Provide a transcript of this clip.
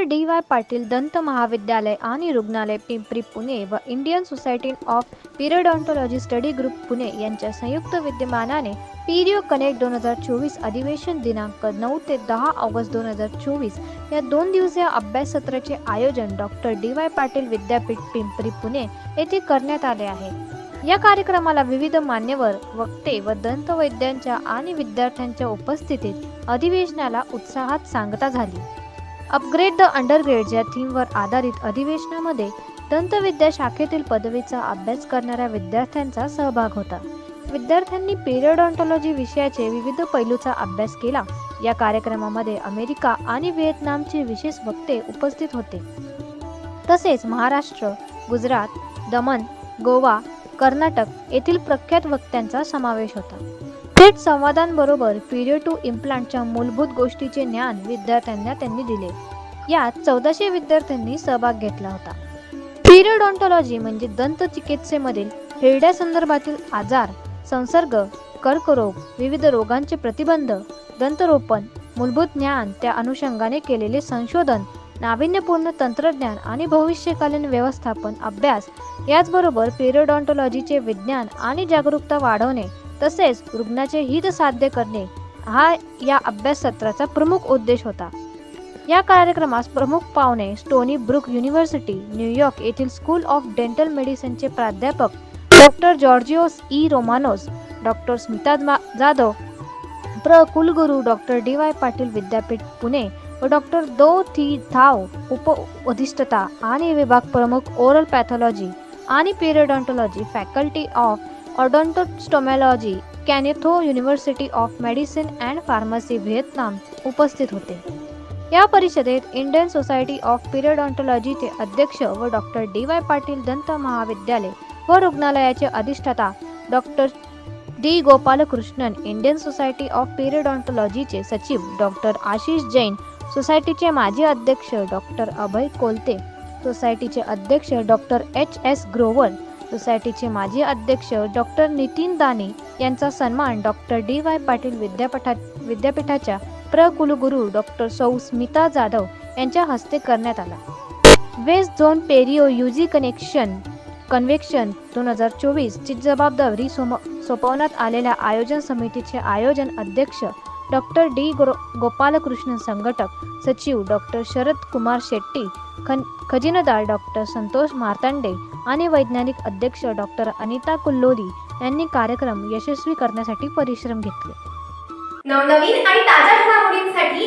Doctor D Y Patil दंत महाविद्यालय आणि रुग्णालय पिंपरी पुणे व Indian society of periodontology study group Pune यांच्या संयुक्त विद्यमानाने पीरियो कनेक्ट दोन हजार चोवीस अधिवेशन दिनांक नऊ ते दहा ऑगस्ट दोन हजार चोवीस या दोन दिवसीय अभ्याससत्राचे आयोजन डॉक्टर डी वाय पाटील विद्यापीठ पिंपरी पुणे येथे करण्यात आले आहे. या कार्यक्रमाला विविध मान्यवर वक्ते व दंतवैद्यांच्या आणि विद्यार्थ्यांच्या उपस्थितीत अधिवेशनाला उत्साहात सांगता झाली. अपग्रेड द अंडरग्रेड या थीमवर आधारित अधिवेशनामध्ये दंतविद्या शाखेतील पदवीचा अभ्यास करणाऱ्या विद्यार्थ्यांचा सहभाग होता. विद्यार्थ्यांनी पेरियडॉन्टॉलॉजी विषयाचे विविध पैलूचा अभ्यास केला. या कार्यक्रमामध्ये अमेरिका आणि व्हिएतनामचे विशेष वक्ते उपस्थित होते. तसेच महाराष्ट्र गुजरात दमण गोवा कर्नाटक येथील प्रख्यात वक्त्यांचा समावेश होता. थेट संवादांबरोबर पीरियड टू इम्प्लांटच्या मूलभूत गोष्टीचे ज्ञान विद्यार्थ्यांना त्यांनी दिले. यात चौदाशे विद्यार्थ्यांनी सहभाग घेतला होता. पिरियडॉन्टॉलॉजी म्हणजे दंत चिकित्सेमधील हिरड्या संदर्भातील आजार संसर्ग कर्करोग विविध रोगांचे प्रतिबंध दंतरोपण मूलभूत ज्ञान त्या अनुषंगाने केलेले संशोधन नाविन्यपूर्ण तंत्रज्ञान आणि भविष्यकालीन व्यवस्थापन अभ्यास याचबरोबर पिरियडॉन्टॉलॉजीचे विज्ञान आणि जागरूकता वाढवणे तसेच रुग्णाचे हित साध्य करणे हा या अभ्याससत्राचा प्रमुख उद्देश होता. या कार्यक्रमास प्रमुख पाहुणे Stony Brook university New York येथील स्कूल ऑफ डेंटल मेडिसिनचे प्राध्यापक doctor Georgios E. Romanos doctor Smita मा- जाधव प्र कुलगुरू डॉक्टर डी. वाय. पाटील विद्यापीठ पुणे व डॉक्टर दो थी थाव उप अधिष्ठता आणि विभाग प्रमुख ओरल पॅथॉलॉजी आणि periodontology faculty of odontostomatology Can Tho university of medicine and pharmacy Vietnam उपस्थित होते. या परिषदेत इंडियन सोसायटी ऑफ पिरियडॉन्टॉलॉजीचे अध्यक्ष व डॉक्टर डी वाय पाटील दंत महाविद्यालय व रुग्णालयाचे अधिष्ठाता doctor D Gopalakrishnan Indian society of पिरियडॉन्टॉलॉजीचे सचिव डॉक्टर आशिष जैन सोसायटीचे माजी अध्यक्ष डॉक्टर अभय कोलते सोसायटीचे अध्यक्ष डॉक्टर एच एस ग्रोवर सोसायटीचे माजी अध्यक्ष डॉक्टर नितीन दाने यांचा सन्मान डॉक्टर डी वाय पाटील विद्यापीठा विद्यापीठाच्या प्रकुलगुरू डॉक्टर सौ स्मिता जाधव यांच्या हस्ते करण्यात आला. West zone perio UG connection convection दोन हजार चोवीसची जबाबदारी सोम सोपवण्यात आलेल्या आयोजन समितीचे आयोजन अध्यक्ष डॉक्टर डी गो गोपालकृष्ण संघटक सचिव डॉक्टर शरद कुमार शेट्टी खन खजिनदार डॉक्टर संतोष मार्तांडे आणि वैज्ञानिक अध्यक्ष डॉक्टर अनिता कुल्लोरी यांनी कार्यक्रम यशस्वी करण्यासाठी परिश्रम घेतले. नवनवीन आणि ताज्या घडामोडींसाठी